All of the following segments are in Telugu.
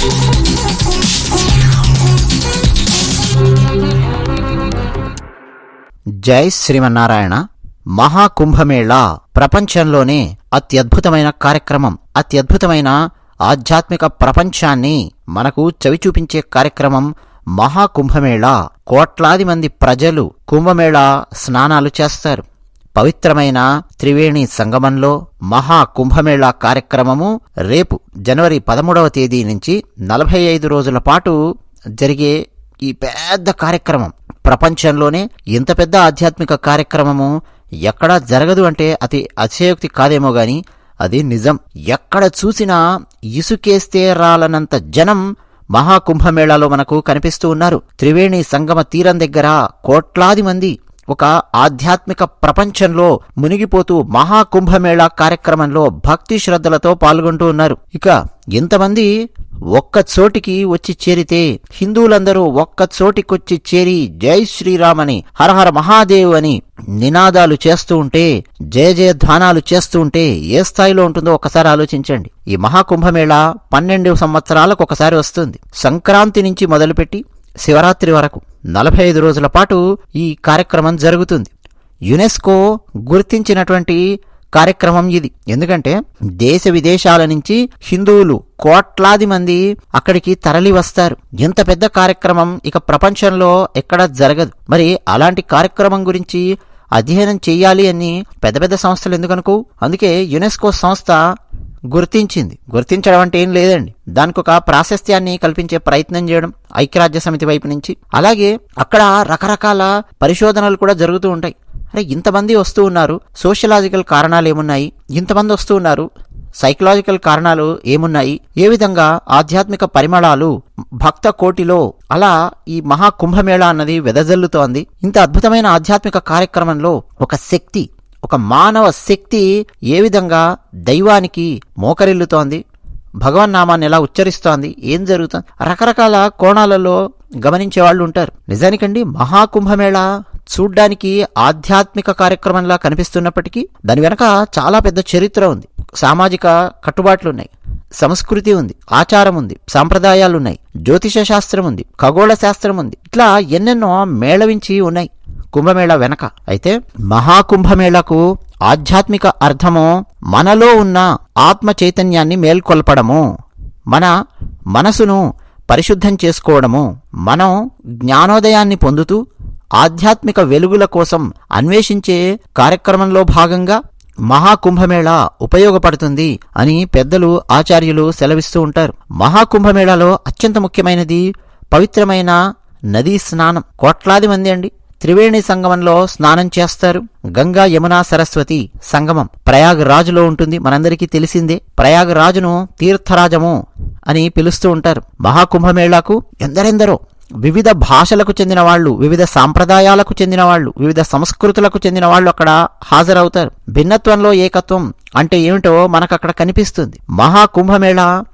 జై శ్రీమన్నారాయణ. మహాకుంభమేళా ప్రపంచంలోనే అత్యద్భుతమైన కార్యక్రమం. అత్యద్భుతమైన ఆధ్యాత్మిక ప్రపంచాన్ని మనకు చవి చూపించే కార్యక్రమం మహాకుంభమేళా. కోట్లాది మంది ప్రజలు కుంభమేళా స్నానాలు చేస్తారు. పవిత్రమైన త్రివేణి సంగమంలో మహా కుంభమేళా కార్యక్రమము రేపు జనవరి పదమూడవ తేదీ నుంచి నలభై ఐదు రోజుల పాటు జరిగే ఈ పెద్ద కార్యక్రమం. ప్రపంచంలోనే ఇంత పెద్ద ఆధ్యాత్మిక కార్యక్రమము ఎక్కడా జరగదు అంటే అతి అతిశయోక్తి కాదేమో గాని అది నిజం. ఎక్కడ చూసినా ఇసుకేస్తే రాలనంత జనం మహాకుంభమేళాలో మనకు కనిపిస్తూ ఉన్నారు. త్రివేణి సంగమ తీరం దగ్గర కోట్లాది మంది ఒక ఆధ్యాత్మిక ప్రపంచంలో మునిగిపోతూ మహాకుంభమేళా కార్యక్రమంలో భక్తి శ్రద్ధలతో పాల్గొంటూ ఉన్నారు. ఇక ఇంతమంది ఒక్క చోటికి వచ్చి చేరితే హిందువులందరూ ఒక్క చోటికొచ్చి చేరి జై శ్రీరామని హరహర మహాదేవ్ అని నినాదాలు చేస్తూ ఉంటే జయ జయ ధ్వానాలు చేస్తూ ఉంటే ఏ స్థాయిలో ఉంటుందో ఒకసారి ఆలోచించండి. ఈ మహాకుంభమేళ పన్నెండు సంవత్సరాలకు ఒకసారి వస్తుంది. సంక్రాంతి నుంచి మొదలుపెట్టి శివరాత్రి వరకు. నలభై ఐదు రోజుల పాటు ఈ కార్యక్రమం జరుగుతుంది. యునెస్కో గుర్తించినటువంటి కార్యక్రమం ఇది. ఎందుకంటే దేశ విదేశాల నుంచి హిందువులు కోట్లాది మంది అక్కడికి తరలి వస్తారు. ఇంత పెద్ద కార్యక్రమం ఇక ప్రపంచంలో ఎక్కడ జరగదు. మరి అలాంటి కార్యక్రమం గురించి అధ్యయనం చేయాలి అని పెద్ద పెద్ద సంస్థలు ఎందుకనుకో? అందుకే యునెస్కో సంస్థ గుర్తించింది. గుర్తించడం అంటే ఏం లేదండి. దానికి ఒక ప్రాశస్త్యాన్ని కల్పించే ప్రయత్నం చేయడం ఐక్యరాజ్య సమితి వైపు నుంచి. అలాగే అక్కడ రకరకాల పరిశోధనలు కూడా జరుగుతూ ఉంటాయి. అరే ఇంతమంది వస్తూ ఉన్నారు. సోషలాజికల్ కారణాలు ఏమున్నాయి? ఇంతమంది వస్తూ ఉన్నారు. సైకలాజికల్ కారణాలు ఏమున్నాయి? ఏ విధంగా ఆధ్యాత్మిక పరిమళాలు భక్త కోటిలో అలా ఈ మహా కుంభమేళ అన్నది వెదజల్లుతోంది. ఇంత అద్భుతమైన ఆధ్యాత్మిక కార్యక్రమంలో ఒక శక్తి ఒక మానవ శక్తి ఏ విధంగా దైవానికి మోకరిల్లుతోంది? భగవన్నామాన్ని ఎలా ఉచ్చరిస్తోంది? ఏం జరుగుతుంది? రకరకాల కోణాలలో గమనించే వాళ్ళు ఉంటారు. నిజానికండి మహాకుంభమేళ చూడ్డానికి ఆధ్యాత్మిక కార్యక్రమంలా కనిపిస్తున్నప్పటికీ దాని వెనక చాలా పెద్ద చరిత్ర ఉంది. సామాజిక కట్టుబాట్లున్నాయి. సంస్కృతి ఉంది. ఆచారం ఉంది. సాంప్రదాయాలున్నాయి. జ్యోతిష శాస్త్రం ఉంది. ఖగోళ శాస్త్రం ఉంది. ఇట్లా ఎన్నెన్నో మేళవించి ఉన్నాయి. కుంభమేళ వెనక. అయితే మహాకుంభమేళకు ఆధ్యాత్మిక అర్థము మనలో ఉన్న ఆత్మ చైతన్యాన్ని మేల్కొల్పడము. మన మనసును పరిశుద్ధం చేసుకోవడము. మనం జ్ఞానోదయాన్ని పొందుతూ ఆధ్యాత్మిక వెలుగుల కోసం అన్వేషించే కార్యక్రమంలో భాగంగా మహాకుంభమేళ ఉపయోగపడుతుంది అని పెద్దలు ఆచార్యులు సెలవిస్తూ ఉంటారు. మహాకుంభమేళలో అత్యంత ముఖ్యమైనది పవిత్రమైన నదీ స్నానం. కోట్లాది మంది అండి. త్రివేణి సంగమంలో స్నానం చేస్తారు. గంగా యమున సరస్వతి సంగమం ప్రయాగ్ రాజులో ఉంటుంది. మనందరికీ తెలిసిందే ప్రయాగ్ రాజును తీర్థరాజము అని పిలుస్తూ ఉంటారు. మహాకుంభమేళాకు ఎందరెందరో వివిధ భాషలకు చెందిన వాళ్ళు వివిధ సాంప్రదాయాలకు చెందిన వాళ్ళు వివిధ సంస్కృతులకు చెందిన వాళ్ళు అక్కడ హాజరవుతారు. భిన్నత్వంలో ఏకత్వం అంటే ఏమిటో మనకు అక్కడ కనిపిస్తుంది. మహాకుంభమేళ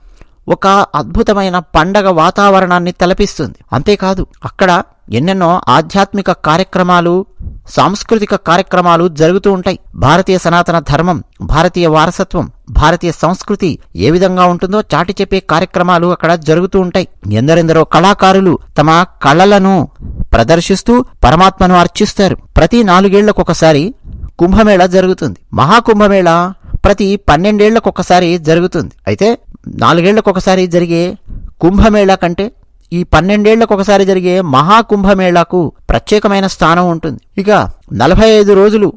ఒక అద్భుతమైన పండగ వాతావరణాన్ని తలపిస్తుంది. అంతేకాదు అక్కడ ఎన్నెన్నో ఆధ్యాత్మిక కార్యక్రమాలు సాంస్కృతిక కార్యక్రమాలు జరుగుతూ ఉంటాయి. భారతీయ సనాతన ధర్మం భారతీయ వారసత్వం భారతీయ సంస్కృతి ఏ విధంగా ఉంటుందో చాటి చెప్పే కార్యక్రమాలు అక్కడ జరుగుతూ ఉంటాయి. ఎందరెందరో కళాకారులు తమ కళలను ప్రదర్శిస్తూ పరమాత్మను అర్చిస్తారు. ప్రతి నాలుగేళ్ళకొకసారి కుంభమేళ జరుగుతుంది. మహాకుంభమేళ ప్రతి పన్నెండేళ్ళకొకసారి జరుగుతుంది. అయితే నాలుగేళ్ళకొకసారి జరిగే కుంభమేళా కంటే ఈ పన్నెండేళ్ళకు ఒకసారి జరిగే మహాకుంభమేళాకు ప్రత్యేకమైన స్థానం ఉంటుంది. ఇక నలభై ఐదు రోజులు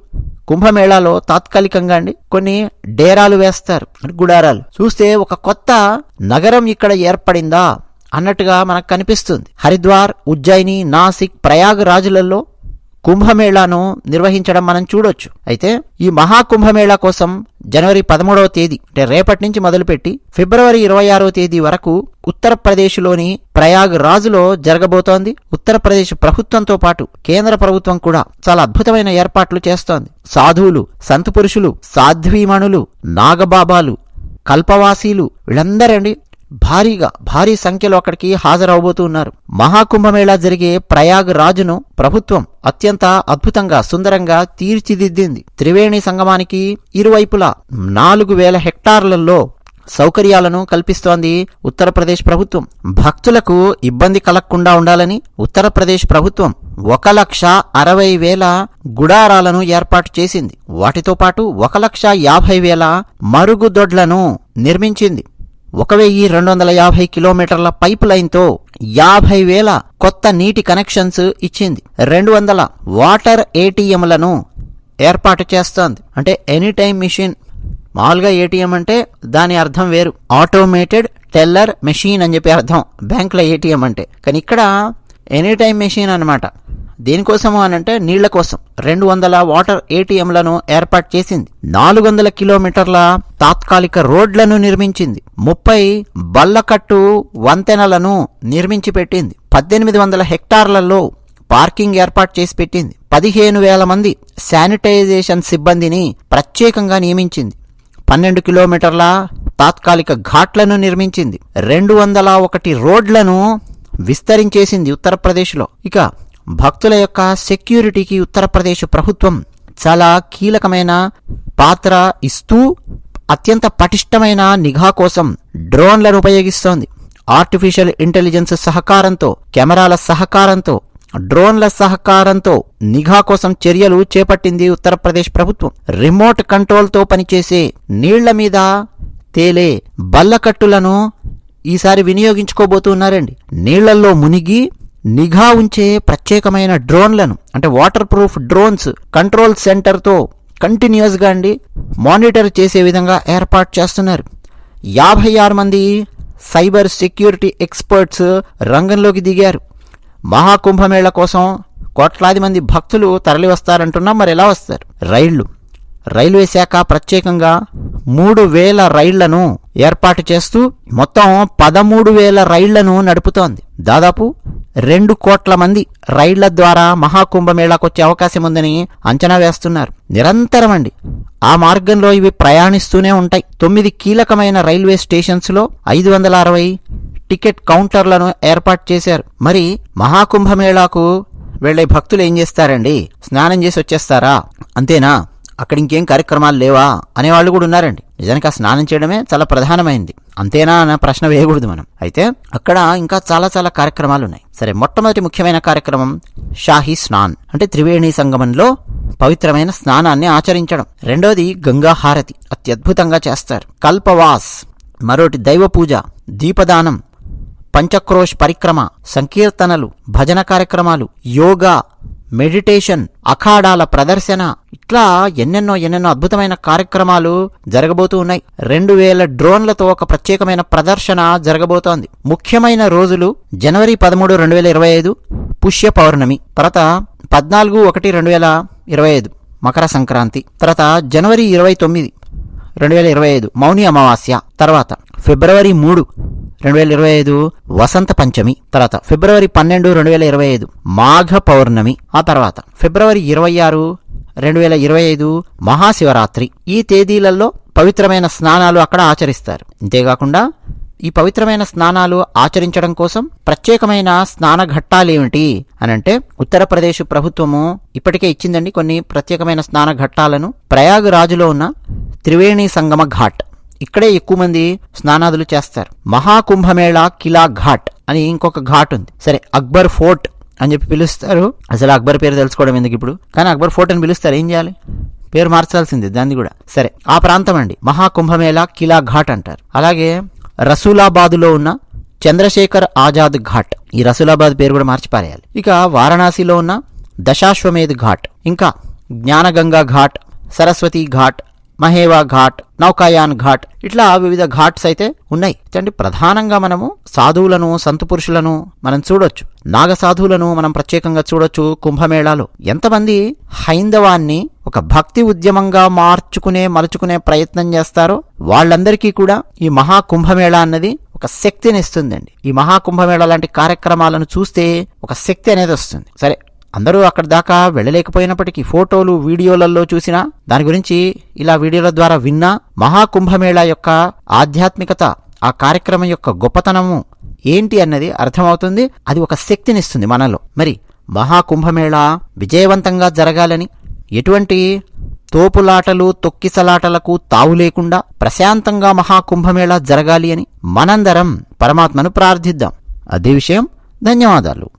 కుంభమేళాలో తాత్కాలికంగా అండి కొన్ని డేరాలు వేస్తారు గుడారాలు. చూస్తే ఒక కొత్త నగరం ఇక్కడ ఏర్పడిందా అన్నట్టుగా మనకు కనిపిస్తుంది. హరిద్వార్ ఉజ్జయిని నాసిక్ ప్రయాగ్ రాజులలో కుంభమేళాను నిర్వహించడం మనం చూడొచ్చు. అయితే ఈ మహాకుంభమేళా కోసం జనవరి పదమూడవ తేదీ అంటే రేపటి నుంచి మొదలుపెట్టి ఫిబ్రవరి ఇరవై ఆరవ తేదీ వరకు ఉత్తరప్రదేశ్లోని ప్రయాగ్ రాజులో జరగబోతోంది. ఉత్తరప్రదేశ్ ప్రభుత్వంతో పాటు కేంద్ర ప్రభుత్వం కూడా చాలా అద్భుతమైన ఏర్పాట్లు చేస్తోంది. సాధువులు సంత పురుషులు సాధ్వీమణులు నాగబాబాలు కల్పవాసీలు వీళ్ళందరండి భారీగా భారీ సంఖ్యలో అక్కడికి హాజరవబోతూ ఉన్నారు. మహాకుంభమేళా జరిగే ప్రయాగ్ రాజును ప్రభుత్వం అత్యంత అద్భుతంగా సుందరంగా తీర్చిదిద్దింది. త్రివేణి సంగమానికి ఇరువైపులా నాలుగు వేల హెక్టార్లలో సౌకర్యాలను కల్పిస్తోంది ఉత్తరప్రదేశ్ ప్రభుత్వం. భక్తులకు ఇబ్బంది కలగకుండా ఉండాలని ఉత్తరప్రదేశ్ ప్రభుత్వం ఒక లక్ష అరవై వేల గుడారాలను ఏర్పాటు చేసింది. వాటితో పాటు ఒక లక్ష యాభై వేల మరుగుదొడ్లను నిర్మించింది. ఒక వెయ్యి రెండు వందల యాభై కిలోమీటర్ల పైప్ లైన్తో యాభై వేల కొత్త నీటి కనెక్షన్స్ ఇచ్చింది. రెండు వందల వాటర్ ఏటీఎంలను ఏర్పాటు చేస్తోంది. అంటే ఎనీ టైం మిషన్. మామూలుగా ఏటీఎం అంటే దాని అర్థం వేరు. ఆటోమేటెడ్ టెల్లర్ మెషిన్ అని చెప్పి అర్థం. బ్యాంకుల ఏటీఎం అంటే. కానీ ఇక్కడ ఎనీ టైం మెషిన్ అనమాట దేనికోసము అని అంటే నీళ్ళ కోసం. రెండు వందల వాటర్ ఏటీఎంలను ఏర్పాటు చేసింది. నాలుగు వందల కిలోమీటర్ల తాత్కాలిక రోడ్లను నిర్మించింది. ముప్పై బల్లకట్టు వంతెనలను నిర్మించి పెట్టింది. పద్దెనిమిది వందల హెక్టార్లలో పార్కింగ్ ఏర్పాటు చేసి పెట్టింది. పదిహేను వేల మంది శానిటైజేషన్ సిబ్బందిని ప్రత్యేకంగా నియమించింది. పన్నెండు కిలోమీటర్ల తాత్కాలిక ఘాట్లను నిర్మించింది. రెండు వందల ఒకటి రోడ్లను విస్తరించేసింది ఉత్తరప్రదేశ్లో. ఇక భక్తుల యొక్క సెక్యూరిటీకి ఉత్తరప్రదేశ్ ప్రభుత్వం చాలా కీలకమైన పాత్ర ఇస్తూ అత్యంత పటిష్టమైన నిఘా కోసం డ్రోన్లను ఉపయోగిస్తోంది. ఆర్టిఫిషియల్ ఇంటెలిజెన్స్ సహకారంతో కెమెరాల సహకారంతో డ్రోన్ల సహకారంతో నిఘా కోసం చర్యలు చేపట్టింది ఉత్తరప్రదేశ్ ప్రభుత్వం. రిమోట్ కంట్రోల్తో పనిచేసే నీళ్ళ మీద తేలే బల్లకట్టులను ఈసారి వినియోగించుకోబోతున్నారండి. నీళ్ళల్లో మునిగి నిఘా ఉంచే ప్రత్యేకమైన డ్రోన్లను అంటే వాటర్ ప్రూఫ్ డ్రోన్స్ కంట్రోల్ సెంటర్తో కంటిన్యూస్గా అండి మానిటర్ చేసే విధంగా ఏర్పాటు చేస్తున్నారు. యాభై ఆరు మంది సైబర్ సెక్యూరిటీ ఎక్స్పర్ట్స్ రంగంలోకి దిగారు. మహాకుంభమేళ కోసం కోట్లాది మంది భక్తులు తరలివస్తారంటున్నా మరి ఎలా వస్తారు? రైళ్ళు. రైల్వే శాఖ ప్రత్యేకంగా మూడు వేల రైళ్ళను ఏర్పాటు చేస్తూ మొత్తం పదమూడు వేల రైళ్ళను నడుపుతోంది. దాదాపు రెండు కోట్ల మంది రైళ్ళ ద్వారా మహాకుంభమేళాకు వచ్చే అవకాశం ఉందని అంచనా వేస్తున్నారు. నిరంతరం అండి ఆ మార్గంలో ఇవి ప్రయాణిస్తూనే ఉంటాయి. తొమ్మిది కీలకమైన రైల్వే స్టేషన్స్లో ఐదు వందల అరవై టికెట్ కౌంటర్లను ఏర్పాటు చేశారు. మరి మహాకుంభమేళాకు వెళ్ళే భక్తులు ఏం చేస్తారండి? స్నానం చేసి వచ్చేస్తారా అంతేనా? అక్కడ ఇంకేం కార్యక్రమాలు లేవా అనేవాళ్ళు కూడా ఉన్నారండి. నిజానికి ఆ స్నానం చేయడమే చాలా ప్రధానమైంది. అంతేనా అన్న ప్రశ్న వేయకూడదు మనం. అయితే అక్కడ ఇంకా చాలా చాలా కార్యక్రమాలు ఉన్నాయి. సరే మొట్టమొదటి ముఖ్యమైన కార్యక్రమం షాహీ స్నాన్. అంటే త్రివేణి సంగమంలో పవిత్రమైన స్నానాన్ని ఆచరించడం. రెండోది గంగా హారతి. అత్యద్భుతంగా చేస్తారు. కల్పవాస్ మరోటి దైవ పూజ దీపదానం పంచక్రోష్ పరిక్రమ సంకీర్తనలు భజన కార్యక్రమాలు యోగా మెడిటేషన్ అఖాడాల ప్రదర్శన ఇట్లా ఎన్నెన్నో ఎన్నెన్నో అద్భుతమైన కార్యక్రమాలు జరగబోతూ ఉన్నాయి. రెండు వేల డ్రోన్లతో ఒక ప్రత్యేకమైన ప్రదర్శన జరగబోతోంది. ముఖ్యమైన రోజులు జనవరి పదమూడు రెండు వేల ఇరవై ఐదు పుష్య పౌర్ణమి తర్వాత పద్నాలుగు ఒకటి రెండు వేల ఇరవై ఐదు మకర సంక్రాంతి తర్వాత జనవరి ఇరవై తొమ్మిది రెండు వేల ఇరవై ఐదు మౌని అమావాస్య తర్వాత ఫిబ్రవరి మూడు రెండు వేల ఇరవై ఐదు వసంత పంచమి తర్వాత ఫిబ్రవరి పన్నెండు రెండు వేల ఇరవై ఐదు మాఘ పౌర్ణమి ఆ తర్వాత ఫిబ్రవరి ఇరవై ఆరు రెండు వేల ఇరవై ఐదు మహాశివరాత్రి ఈ తేదీలలో పవిత్రమైన స్నానాలు అక్కడ ఆచరిస్తారు. అంతేకాకుండా ఈ పవిత్రమైన స్నానాలు ఆచరించడం కోసం ప్రత్యేకమైన స్నాన ఘట్టాలేమిటి అని అంటే ఉత్తరప్రదేశ్ ప్రభుత్వము ఇప్పటికే ఇచ్చిందండి కొన్ని ప్రత్యేకమైన స్నాన ఘట్టాలను. ప్రయాగ్ రాజులో ఉన్న త్రివేణి సంగమ ఘాట్. ఇక్కడే ఎక్కువ మంది స్నానాదులు చేస్తారు. మహాకుంభమేళా కిలా ఘాట్ అని ఇంకొక ఘాట్ ఉంది. సరే అక్బర్ ఫోర్ట్ అని చెప్పి పిలుస్తారు. అసలు అక్బర్ పేరు తెలుసుకోవడం ఎందుకు ఇప్పుడు? కానీ అక్బర్ ఫోర్ట్ అని పిలుస్తారు. ఏం చేయాలి? పేరు మార్చాల్సిందే దాన్ని కూడా. సరే ఆ ప్రాంతం అండి. మహాకుంభమేళా కిలా ఘాట్ అంటారు. అలాగే రసూలాబాద్లో ఉన్న చంద్రశేఖర్ ఆజాద్ ఘాట్. ఈ రసూలాబాద్ పేరు కూడా మార్చిపారేయాలి ఇక వారణాసిలో ఉన్న దశాశ్వమేధ్ ఘాట్. ఇంకా జ్ఞానగంగా ఘాట్ సరస్వతి ఘాట్ మహేవా ఘాట్ నౌకాయాన్ ఘాట్ ఇట్లా వివిధ ఘాట్స్ అయితే ఉన్నాయి. అంటే ప్రధానంగా మనము సాధువులను సంత పురుషులను మనం చూడొచ్చు. నాగ సాధువులను మనం ప్రత్యేకంగా చూడొచ్చు కుంభమేళాలో. ఎంతమంది హైందవాన్ని ఒక భక్తి ఉద్యమంగా మార్చుకునే మలుచుకునే ప్రయత్నం చేస్తారో వాళ్ళందరికీ కూడా ఈ మహా కుంభమేళా అన్నది ఒక శక్తిని ఇస్తుందండి. ఈ మహాకుంభమేళ లాంటి కార్యక్రమాలను చూస్తే ఒక శక్తి అనేది వస్తుంది. సరే అందరూ అక్కడ దాకా వెళ్ళలేకపోయినప్పటికీ ఫోటోలు వీడియోలలో చూసినా దాని గురించి ఇలా వీడియోల ద్వారా విన్నా మహాకుంభమేళా యొక్క ఆధ్యాత్మికత ఆ కార్యక్రమం యొక్క గొప్పతనము ఏంటి అన్నది అర్థమవుతుంది. అది ఒక శక్తినిస్తుంది మనలో. మరి మహాకుంభమేళా విజయవంతంగా జరగాలని ఎటువంటి తోపులాటలు తొక్కిసలాటలకు తావు లేకుండా ప్రశాంతంగా మహాకుంభమేళా జరగాలి అని మనందరం పరమాత్మను ప్రార్థిద్దాం. అదే విషయం. ధన్యవాదాలు.